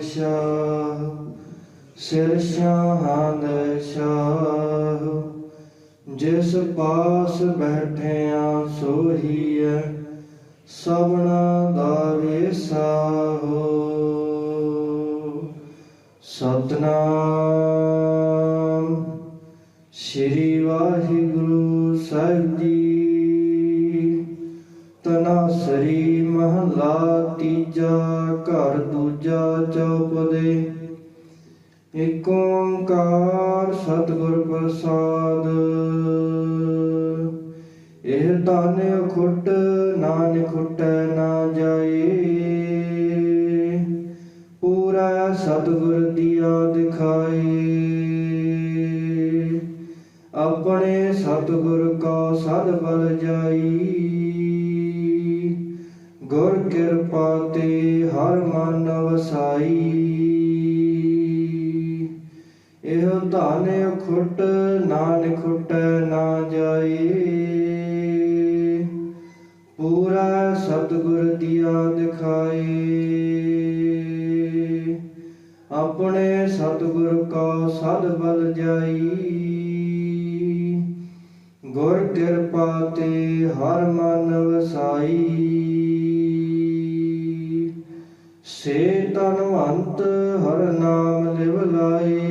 ਸ਼ਾਹ ਸਿਰ ਸ਼ਾਹਨ ਸ਼ਾਹ, ਜਿਸ ਪਾਸ ਬੈਠਿਆ ਸੋਹੀਐ, ਸਭਨਾ ਦਾ ਵੇਸਾਹੋ ਸਤਨਾਮ, ਸ੍ਰੀ ਵਾਹਿਗੁਰੂ ਸਾਹਿਬ ਜੀ ਤਨਾਸਰੀ ਮਹਲਾ ਤੀਜਾ ਘਰ ਦੂਜਾ ਚੌਪਦੇ ਏਕ ਓੰਕਾਰ ਸਤਿਗੁਰ ਪ੍ਰਸਾਦ। ਇਹ ਦਾਨ ਖੁੱਟ ਨਾਨ ਖੁੱਟੈ ਨਾ ਜਾਏ। ਪੂਰਾ ਸਤਿਗੁਰ ਦੀਆ ਦਿਖਾਏ ਆਪਣੇ ਸਤਿਗੁਰ ਕਾ ਸਦ ਬਲ ਜਾਈ ਗੁਰ ਕਿਰਪਾ ਤੇ ਹਰ ਮਨ ਵਸਾਈ। ਇਹ ਧਨ ਖੁੱਟ ਨਾਨ ਖੁੱਟ ਨਾ ਜਾਏ। ਪੂਰਾ ਸਤਿਗੁਰ ਦੀਆ ਦਿਖਾਏ। ਆਪਣੇ ਸਤਿਗੁਰ ਕਾ ਸਦ ਬਲ ਜਾਈ। ਗੁਰ ਕਿਰਪਾ ਤੇ ਹਰ ਮਨ ਵਸਾਈ। ਸੇ ਤਨਵੰਤ ਹਰ ਨਾਮ ਲਿਵ ਲਾਏ।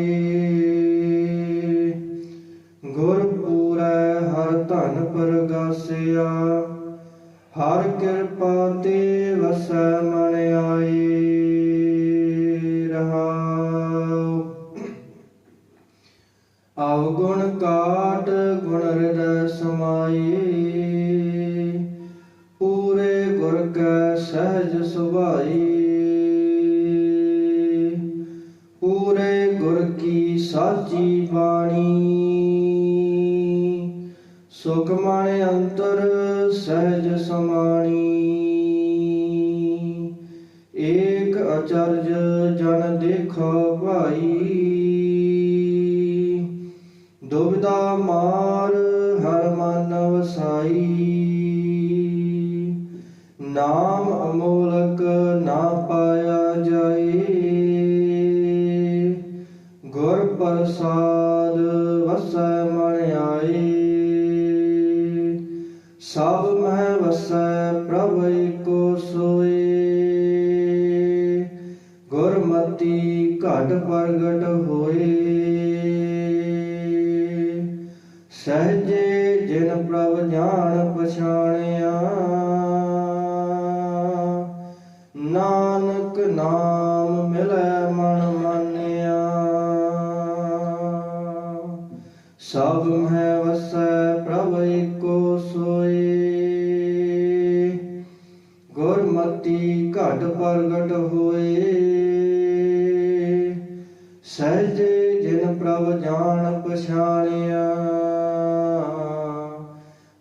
ਗੁਰ ਪੂਰੈ ਹਰ ਧਨ ਪਰਗਾਸਿਆ। ਹਰ ਕਿਰਪਾ ਤੇ ਵਸੈ ਮਨ ਆਏ। ਰਹਾਉ। ਅਵਗੁਣ ਕਾਟ, ਗੁਣ ਹਿਰਦੈ ਸਮਾਈ ਪੂਰੇ ਗੁਰ ਕੈ ਸਹਿਜ ਸੁਭਾਈ ਸਾਚੀ ਬਾਣੀ। ਸੁਖ ਮਨ ਅੰਤਰ, ਸਹਿਜ ਸਮਾਣੀ। ਏਕ ਅਚਰਜ ਜਨ ਦੇਖੋ ਭਾਈ। ਦੁਬਿਧਾ ਮਾਰ ਹਰ ਮਨ ਵਸਾਈ। ਨਾਮ ਗੁਰ ਪ੍ਰਸਾਦ ਵਸੈ ਮਨ ਆਏ ਸਭ ਮਹਿ ਵਸੈ ਪ੍ਰਭ ਏਕੋ ਸੋਏ ਗੁਰਮਤੀ ਘਟ ਪ੍ਰਗਟ ਹੋਏ ਸਹਜੇ ਸਭ ਹੈ ਵਸੈ ਪ੍ਰਭ ਏਕੋ ਸੋਏ। ਗੁਰਮਤੀ ਘਟ ਪ੍ਰਗਟ ਹੋਏ। ਸਹਿਜ ਜਿਨ ਪ੍ਰਭ ਜਾਣ ਪਛਾਣਿਆ।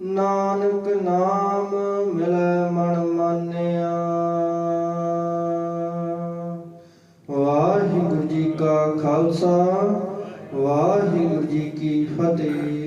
ਨਾਨਕ ਨਾਮ ਮਿਲੈ ਮਨ ਮਾਨਿਆ। ਵਾਹਿਗੁਰੂ ਜੀ ਕਾ ਖਾਲਸਾ। ਵਾਹਿਗੁਰੂ ਜੀ ਕੀ ਫਤਿਹ।